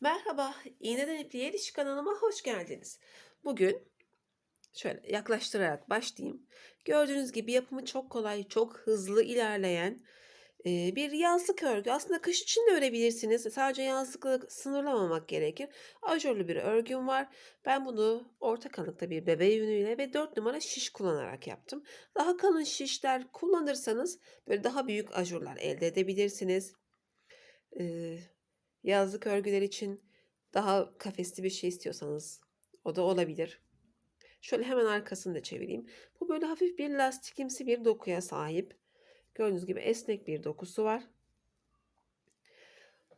Merhaba, İğneden İpliğe Diş kanalıma hoş geldiniz. Bugün şöyle yaklaştırarak başlayayım. Gördüğünüz gibi yapımı çok kolay, çok hızlı ilerleyen bir yazlık örgü. Aslında kış için de örebilirsiniz. Sadece yazlıkla sınırlamamak gerekir. Ajurlu bir örgüm var. Ben bunu orta kalınlıkta bir bebe yünüyle ve 4 numara şiş kullanarak yaptım. Daha kalın şişler kullanırsanız böyle daha büyük ajurlar elde edebilirsiniz. Yazlık örgüler için daha kafesli bir şey istiyorsanız o da olabilir. Şöyle hemen arkasını da çevireyim. Bu böyle hafif bir lastikimsi bir dokuya sahip. Gördüğünüz gibi esnek bir dokusu var.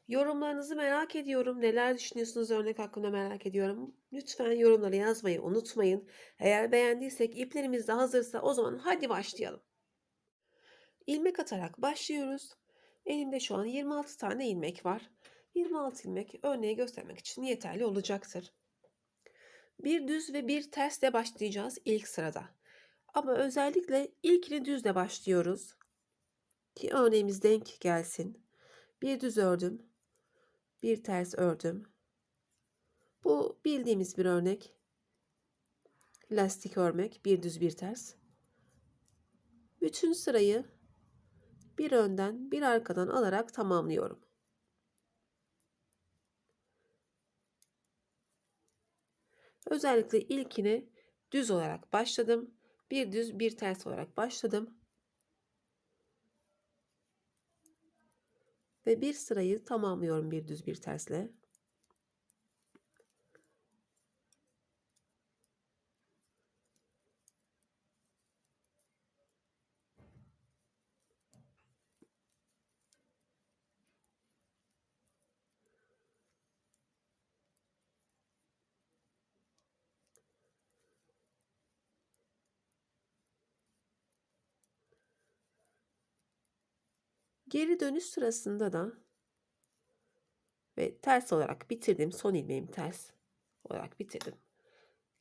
Yorumlarınızı merak ediyorum. Neler düşünüyorsunuz örnek hakkında merak ediyorum. Lütfen yorumları yazmayı unutmayın. Eğer beğendiysek iplerimiz de hazırsa o zaman hadi başlayalım. İlmek atarak başlıyoruz. Elimde şu an 26 tane ilmek var. 26 ilmek örneği göstermek için yeterli olacaktır. Bir düz ve bir tersle başlayacağız ilk sırada. Ama özellikle ilkini düzle başlıyoruz. Ki örneğimiz denk gelsin. Bir düz ördüm. Bir ters ördüm. Bu bildiğimiz bir örnek. Lastik örmek. Bir düz bir ters. Bütün sırayı bir önden bir arkadan alarak tamamlıyorum. Özellikle ilkini düz olarak başladım. Bir düz bir ters olarak başladım. Ve bir sırayı tamamlıyorum bir düz bir tersle. Geri dönüş sırasında da ve ters olarak bitirdim. Son ilmeğim ters olarak bitirdim.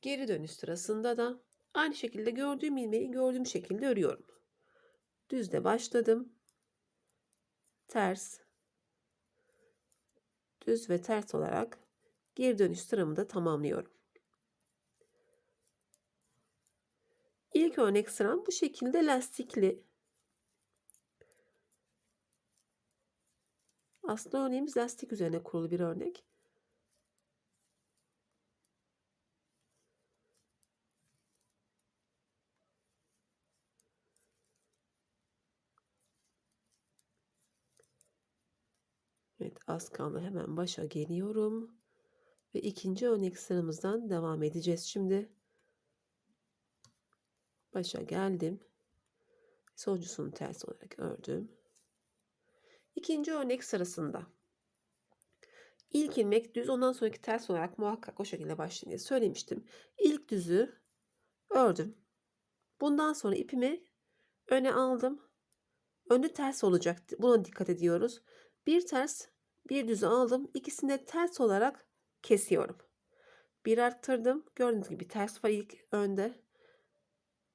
Geri dönüş sırasında da aynı şekilde gördüğüm ilmeği gördüğüm şekilde örüyorum. Düzde başladım. Ters. Düz ve ters olarak geri dönüş sıramı da tamamlıyorum. İlk örnek sıram bu şekilde lastikli. Aslında örneğimiz lastik üzerine kurulu bir örnek. Evet az kaldı hemen başa geliyorum. Ve ikinci örnek sıramızdan devam edeceğiz şimdi. Başa geldim. Sonuncusunu ters olarak ördüm. İkinci örnek sırasında ilk ilmek düz ondan sonraki ters olarak muhakkak o şekilde başlayın diye söylemiştim. İlk düzü ördüm. Bundan sonra ipimi öne aldım. Önü ters olacak. Buna dikkat ediyoruz. Bir ters, bir düzü aldım. İkisini de ters olarak kesiyorum. Bir arttırdım. Gördüğünüz gibi ters var ilk önde.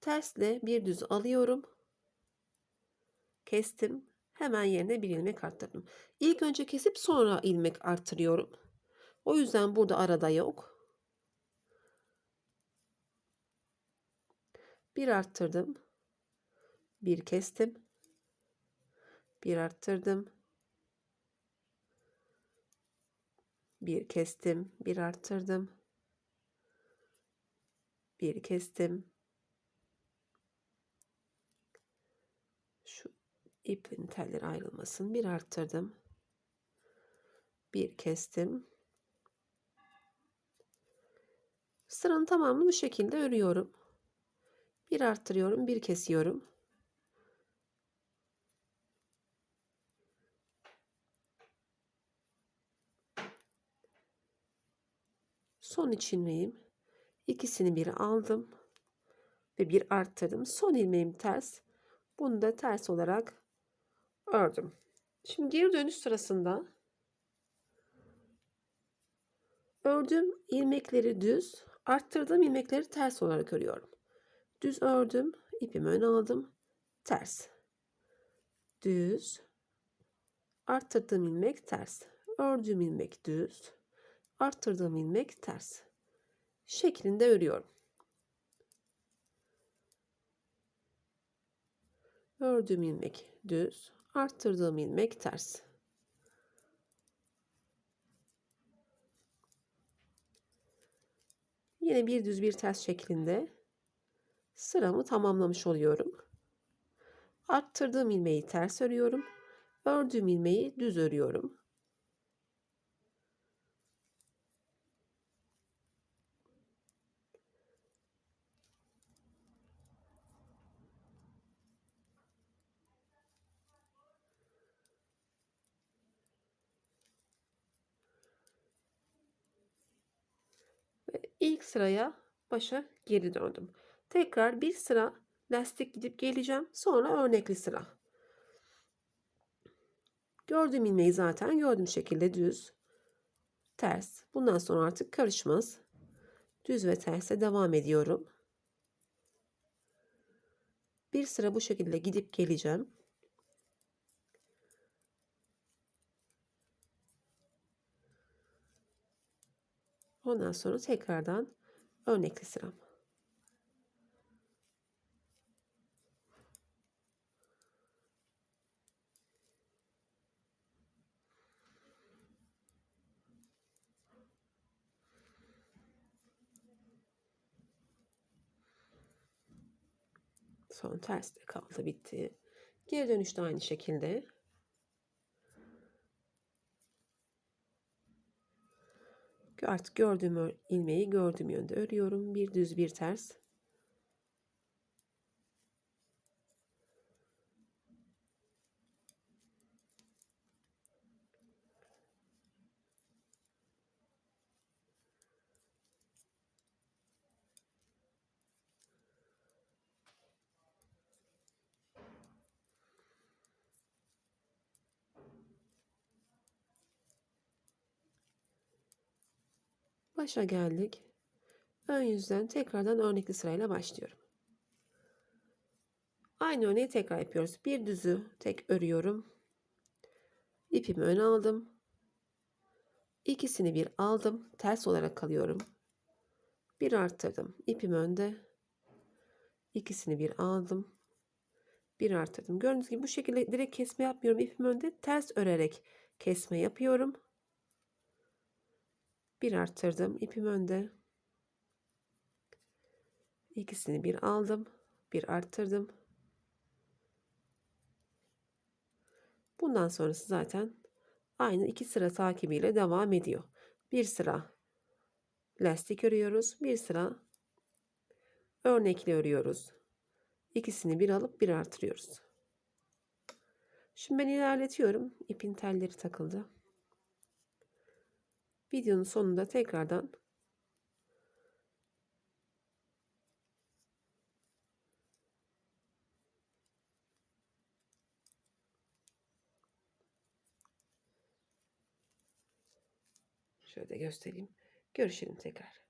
Tersle bir düz alıyorum. Kestim. Hemen yerine bir ilmek arttırdım. İlk önce kesip sonra ilmek arttırıyorum. O yüzden burada arada yok. Bir arttırdım. Bir kestim. Bir arttırdım. Bir kestim. Bir arttırdım. Bir kestim. Şu ipin telleri ayrılmasın. Bir arttırdım. Bir kestim. Sıranın tamamını bu şekilde örüyorum. Bir arttırıyorum, bir kesiyorum. Son iç ilmeğim. İkisini bir aldım ve bir arttırdım. Son ilmeğim ters. Bunu da ters olarak ördüm. Şimdi geri dönüş sırasında ördüğüm ilmekleri düz Arttırdığım ilmekleri ters olarak örüyorum. Düz ördüm, ipimi öne aldım, ters. Düz. Arttırdığım ilmek ters. Ördüğüm ilmek düz. Arttırdığım ilmek ters. Şeklinde örüyorum. Ördüğüm ilmek düz, arttırdığım ilmek ters. Yine bir düz bir ters şeklinde sıramı tamamlamış oluyorum. Arttırdığım ilmeği ters örüyorum. Ördüğüm ilmeği düz örüyorum. Ve ilk sıraya başa geri döndüm. Tekrar bir sıra lastik gidip geleceğim. Sonra örnekli sıra. Gördüğüm ilmeği zaten gördüğüm şekilde düz, ters. Bundan sonra artık karışmaz. Düz ve terse devam ediyorum. Bir sıra bu şekilde gidip geleceğim. Ondan sonra tekrardan örnekli sıram. Son ters de kaldı bitti. Geri dönüşte aynı şekilde. Artık gördüğüm ilmeği gördüğüm yönde örüyorum. Bir düz bir ters. Başa geldik. Ön yüzden tekrardan örnekli sırayla başlıyorum. Aynı örneği tekrar yapıyoruz. Bir düzü tek örüyorum. İpimi öne aldım. İkisini bir aldım. Ters olarak kalıyorum. Bir arttırdım. İpim önde. İkisini bir aldım. Bir arttırdım. Gördüğünüz gibi bu şekilde direkt kesme yapmıyorum. İpim önde. Ters örerek kesme yapıyorum. Bir arttırdım. ipim önde. İkisini bir aldım. Bir arttırdım. Bundan sonrası zaten aynı iki sıra takibiyle devam ediyor. Bir sıra lastik örüyoruz. Bir sıra örnekli örüyoruz. İkisini bir alıp bir artırıyoruz. Şimdi ben ilerletiyorum. İpin telleri takıldı. Videonun sonunda tekrardan şöyle göstereyim. Görüşelim tekrar.